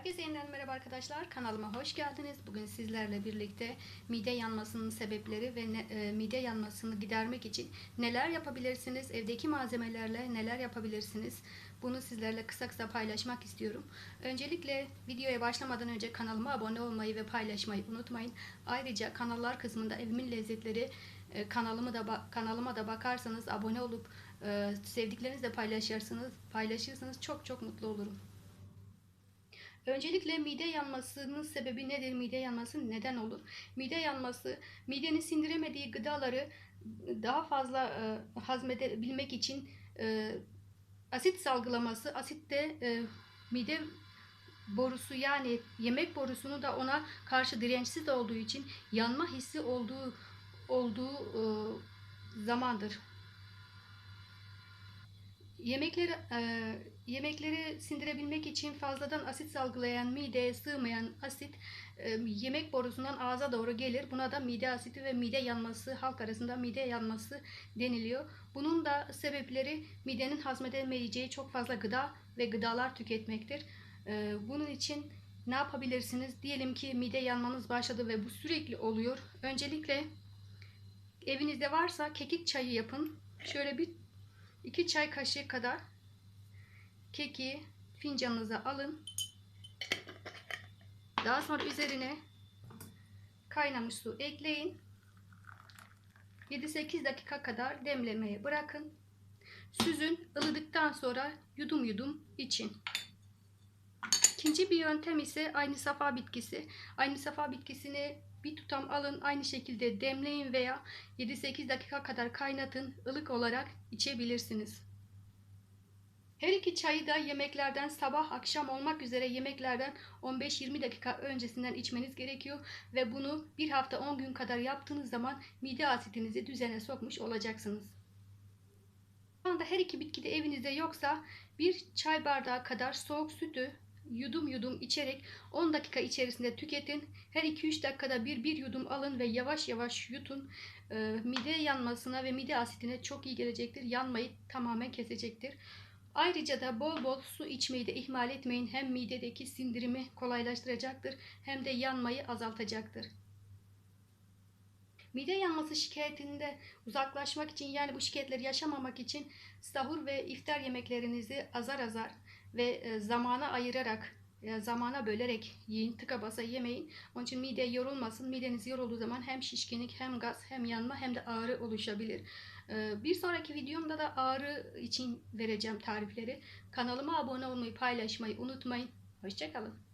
Herkese yeniden merhaba arkadaşlar. Kanalıma hoş geldiniz. Bugün sizlerle birlikte mide yanmasının sebepleri ve ne- e, mide yanmasını gidermek için neler yapabilirsiniz? Evdeki malzemelerle neler yapabilirsiniz? Bunu sizlerle kısa kısa paylaşmak istiyorum. Öncelikle videoya başlamadan önce kanalıma abone olmayı ve paylaşmayı unutmayın. Ayrıca kanallar kısmında evimin lezzetleri e, kanalımı da kanalıma da bakarsanız abone olup e, sevdiklerinizle paylaşırsınız, paylaşırsanız çok çok mutlu olurum. Öncelikle mide yanmasının sebebi nedir? Mide yanması neden olur? Mide yanması midenin sindiremediği gıdaları daha fazla e, hazmedebilmek için e, asit salgılaması, asit de e, mide borusu yani yemek borusunu da ona karşı dirençsiz olduğu için yanma hissi olduğu olduğu e, zamandır. Yemekleri e, yemekleri sindirebilmek için fazladan asit salgılayan mideye sığmayan asit e, yemek borusundan ağza doğru gelir. Buna da mide asidi ve mide yanması halk arasında mide yanması deniliyor. Bunun da sebepleri midenin hazmedemeyeceği çok fazla gıda ve gıdalar tüketmektir. E, bunun için ne yapabilirsiniz? Diyelim ki mide yanmanız başladı ve bu sürekli oluyor. Öncelikle evinizde varsa kekik çayı yapın. Şöyle bir 2 çay kaşığı kadar keki fincanınıza alın. Daha sonra üzerine kaynamış su ekleyin. 7-8 dakika kadar demlemeye bırakın. Süzün ılıdıktan sonra yudum yudum için. İkinci bir yöntem ise aynı safa bitkisi. Aynı safa bitkisini bir tutam alın aynı şekilde demleyin veya 7-8 dakika kadar kaynatın ılık olarak içebilirsiniz. Her iki çayı da yemeklerden sabah akşam olmak üzere yemeklerden 15-20 dakika öncesinden içmeniz gerekiyor ve bunu bir hafta 10 gün kadar yaptığınız zaman mide asitinizi düzene sokmuş olacaksınız. Şu anda her iki bitki de evinizde yoksa bir çay bardağı kadar soğuk sütü yudum yudum içerek 10 dakika içerisinde tüketin. Her 2-3 dakikada bir bir yudum alın ve yavaş yavaş yutun. Ee, mide yanmasına ve mide asitine çok iyi gelecektir. Yanmayı tamamen kesecektir. Ayrıca da bol bol su içmeyi de ihmal etmeyin. Hem midedeki sindirimi kolaylaştıracaktır hem de yanmayı azaltacaktır. Mide yanması şikayetinde uzaklaşmak için yani bu şikayetleri yaşamamak için sahur ve iftar yemeklerinizi azar azar ve e, zamana ayırarak e, zamana bölerek yiyin. Tıka basa yemeyin. Onun için mide yorulmasın. Mideniz yorulduğu zaman hem şişkinlik hem gaz hem yanma hem de ağrı oluşabilir. E, Bir sonraki videomda da ağrı için vereceğim tarifleri. Kanalıma abone olmayı paylaşmayı unutmayın. Hoşçakalın.